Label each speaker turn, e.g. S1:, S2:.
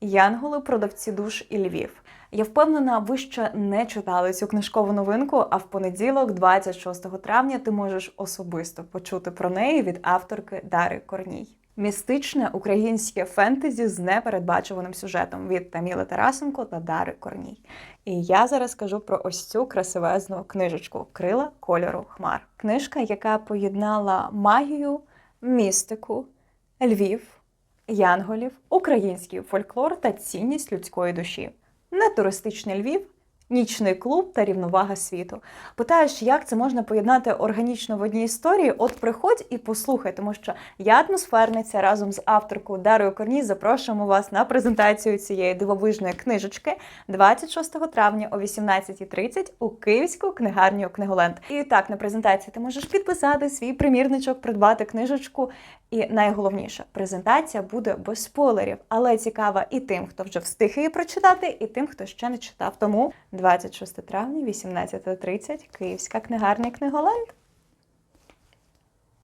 S1: Янголи, продавці душ і Львів. Я впевнена, ви ще не читали цю книжкову новинку. А в понеділок, 26 травня, ти можеш особисто почути про неї від авторки Дари Корній. Містичне українське фентезі з непередбачуваним сюжетом від Таміли Тарасенко та Дари Корній. І я зараз кажу про ось цю красивезну книжечку Крила кольору хмар. Книжка, яка поєднала магію, містику, Львів, янголів, український фольклор та цінність людської душі. Не туристичний Львів, нічний клуб та рівновага світу. Питаєш, як це можна поєднати органічно в одній історії? От приходь і послухай, тому що я атмосферниця разом з авторкою Дарою Корній запрошуємо вас на презентацію цієї дивовижної книжечки 26 травня о 18.30 у Київську книгарню Книголенд. І так на презентації ти можеш підписати свій примірничок, придбати книжечку. І найголовніше, презентація буде без спойлерів, але цікава і тим, хто вже встиг її прочитати, і тим, хто ще не читав. Тому 26 травня, 18.30, Київська книгарня Книголенд.